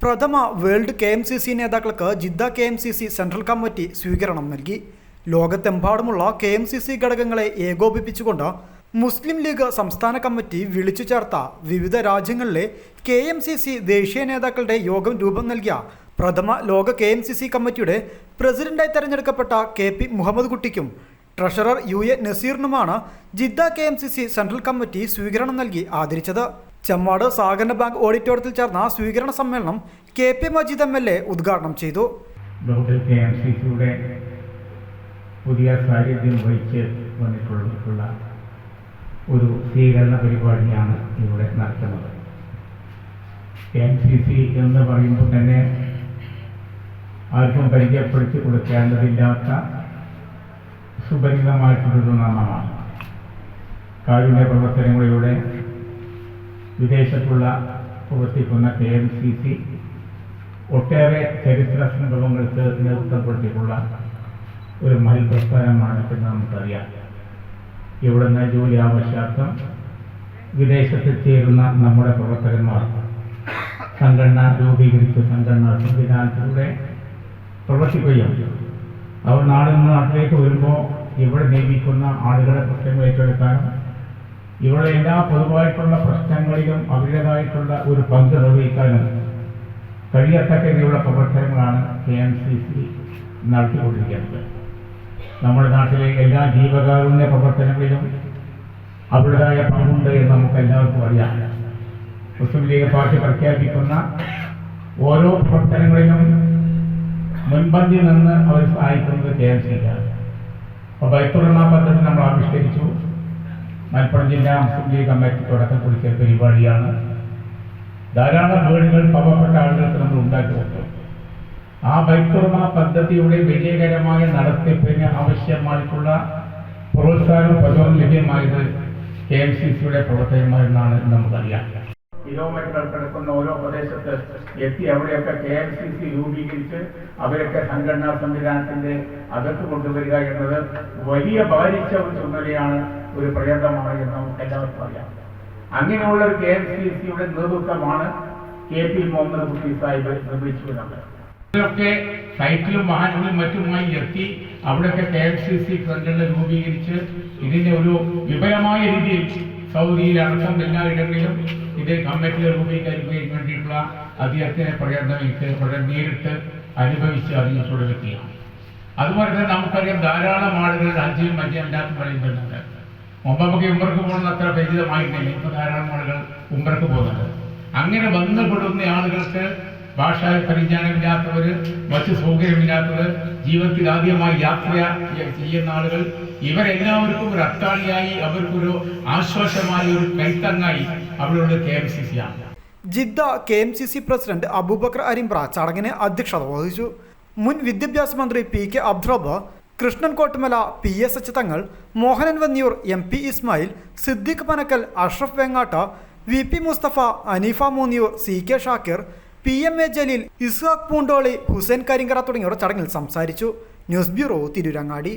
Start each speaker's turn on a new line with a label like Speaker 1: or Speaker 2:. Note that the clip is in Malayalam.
Speaker 1: പ്രഥമ world K M C C നേതാക്കൾക്ക് Jeddah K M C C central committee സ്വീകരണം നൽകി. ലോകത്തെമ്പാടുമുള്ള കെ എം സി സി ഘടകങ്ങളെ ഏകോപിപ്പിച്ചുകൊണ്ട് മുസ്ലിം ലീഗ് സംസ്ഥാന കമ്മിറ്റി വിളിച്ചു ചേർത്ത വിവിധ രാജ്യങ്ങളിലെ കെ എം സി സി ദേശീയ നേതാക്കളുടെ യോഗം രൂപം നൽകിയ പ്രഥമ ലോക കെ എം സി സി കമ്മിറ്റിയുടെ പ്രസിഡന്റായി തെരഞ്ഞെടുക്കപ്പെട്ട കെ പി മുഹമ്മദ് കുട്ടിക്കും treasurer U A നസീറിനുമാണ് Jeddah K M C C central committee സ്വീകരണം നൽകി ആദരിച്ചത്. ചെമ്മാട് സഹകരണ ബാങ്ക് ഓഡിറ്റോറിയത്തിൽ ചേർന്ന സ്വീകരണ സമ്മേളനം K P Majeed M L A ഉദ്ഘാടനം ചെയ്തു.
Speaker 2: പുതിയ സാന്നിധ്യം വഹിച്ച് വന്നിട്ടുള്ള ഒരു സ്വീകരണ പരിപാടിയാണ് ഇവിടെ നടത്തുന്നത് കെ എം സി സി എന്ന് പറയുമ്പോൾ തന്നെ ആർക്കും പരിചയപ്പെടുത്തി കൊടുക്കേണ്ടതില്ലാത്ത സുപരിതമായിട്ടുള്ളൊരു നാമമാണ്. കാരുണ്യ പ്രവർത്തനങ്ങളിലൂടെ വിദേശത്തുള്ള പ്രവർത്തിക്കുന്ന കെ എം സി സി ഒട്ടേറെ ചരിത്ര സംഭവങ്ങൾക്ക് നേതൃത്വം കൊടുത്തിട്ടുള്ള ഒരു മഹൽ പ്രസ്ഥാനമാണ് എന്ന് നമുക്കറിയാം. ഇവിടുന്ന് ജോലി ആവശ്യാർത്ഥം വിദേശത്ത് ചേരുന്ന നമ്മുടെ പ്രവർത്തകന്മാർ സംഘടന രൂപീകരിച്ച സംഘടന സംവിധാനത്തിലൂടെ പ്രവർത്തിക്കുകയും അവർ നാളിൽ നിന്ന് നാട്ടിലേക്ക് വരുമ്പോൾ ഇവിടെ നിയമിക്കുന്ന ആളുകളെ പ്രശ്നങ്ങൾ ഏറ്റെടുക്കാനും ഇവിടെ എല്ലാ പൊതുവായിട്ടുള്ള പ്രശ്നങ്ങളിലും അവരുടേതായിട്ടുള്ള ഒരു പങ്ക് നിർവഹിക്കാനും കഴിയത്തക്കതിലുള്ള പ്രവർത്തനങ്ങളാണ് കെ എം സി സി നടത്തിക്കൊണ്ടിരിക്കുന്നത്. നമ്മുടെ നാട്ടിലെ എല്ലാ ജീവകാരുണ്യ പ്രവർത്തനങ്ങളിലും അവരുടേതായ പങ്കുണ്ട് എന്ന് നമുക്ക് എല്ലാവർക്കും അറിയാം. മുസ്ലിം ലീഗ് പാർട്ടി പ്രഖ്യാപിക്കുന്ന ഓരോ പ്രവർത്തനങ്ങളിലും മുൻപന്തി നിന്ന് അവർ സഹായിക്കുന്നത് കെ എം സിക്കാണ് അപ്പോൾ ബൈത്തുറമ പദ്ധതി നമ്മൾ ആവിഷ്കരിച്ചു. മലപ്പുറം ജില്ലാ മുസ്ലിം ലീഗ് കമ്മിറ്റി തുടക്കം കുറിച്ച പരിപാടിയാണ്. ധാരാളം വീടുകൾ പാവപ്പെട്ട ആളുകൾക്ക് നമ്മൾ ഉണ്ടാക്കി കൊടുത്തു. ആ ബൈക്കുറമ പദ്ധതിയുടെ വിജയകരമായ നടത്തിപ്പിന് ആവശ്യമായിട്ടുള്ള പ്രോത്സാഹന പ്രചോദനം ലഭ്യമായത് കെ എം സി സിയുടെ പ്രവർത്തകന്മാരെന്നാണ് നമുക്കറിയാം. കിലോമീറ്റർ കിടക്കുന്ന ഓരോ പ്രദേശത്ത് എത്തി അവിടെയൊക്കെ കെ എം സി സി രൂപീകരിച്ച് അവരൊക്കെ സംഘടനാ സംവിധാനത്തിന്റെ അകത്ത് കൊണ്ടുവരിക എന്നത് വലിയ ഭാരിച്ച ഒരു ചുമതലയാണ് ഒരു പ്രയത്നമാണ് എന്ന് നമുക്ക് എല്ലാവർക്കും അറിയാം. അങ്ങനെയുള്ള ഒരു കെ എം സി സിയുടെ നേതൃത്വമാണ് കെ പി മുഹമ്മദ് കുട്ടി സാഹിബ് നിർമ്മിച്ചിരുന്നത് ഇതൊക്കെ സൈറ്റിലും വാഹനങ്ങളും മറ്റുമായി എത്തി അവിടെയൊക്കെ കെ എം സി സി സംഘടന രൂപീകരിച്ച് ഇതിന്റെ ഒരു വിപുലമായ രീതിയിൽ സൗദിയിലടക്കം എല്ലായിടങ്ങളിലും ഇത് കമ്മിറ്റിയെ രൂപീകരിക്കുന്നതിന് വേണ്ടിയിട്ടുള്ള അദ്ദേഹത്തിന്റെ പ്രകടനം എനിക്ക് നേരിട്ട് അനുഭവിച്ച് അറിഞ്ഞിട്ടുള്ള വ്യക്തിയാണ് അതുപോലെ തന്നെ നമുക്കറിയാം ധാരാളം ആളുകൾ അഞ്ചിലും മറ്റും എല്ലാത്തും പറയുന്നുണ്ട് മുമ്പ് നമുക്ക് ഉമ്പർക്ക് പോകുന്നത് അത്ര പരിചിതമായിരുന്നില്ല. ഇപ്പൊ ധാരാളം ആളുകൾ ഉമ്പർക്ക് പോകുന്നുണ്ട്. അങ്ങനെ വന്നുപെടുന്ന ആളുകൾക്ക് ഭാഷാ പരിജ്ഞാനമില്ലാത്തവർ മറ്റ് സൗകര്യമില്ലാത്തവർ ജീവിതത്തിൽ ആദ്യമായി യാത്ര ചെയ്യുന്ന ആളുകൾ ഇവരെല്ലാവർക്കും ഒരു അത്താണിയായി അവർക്കൊരു ആശ്വാസമായ ഒരു കൈത്തങ്ങായി അവരുടെ കെ എം സി സി ആണ്.
Speaker 1: Jeddah K M C C president Abubakar Arimbra ചടങ്ങിന് അധ്യക്ഷത വഹിച്ചു. മുൻ വിദ്യാഭ്യാസ മന്ത്രി P K Abdurabb Krishnan Kottumala P S H Thangal Mohanan Vanniyur M P Ismail Siddique Panakkal Ashraf Vengatta V P Mustafa Aneefa Moonniyur C K Shakir P M A Jaleel Ishaq Poondoli Hussain Karinkara തുടങ്ങിയവർ ചടങ്ങിൽ സംസാരിച്ചു. News bureau Tirurangadi.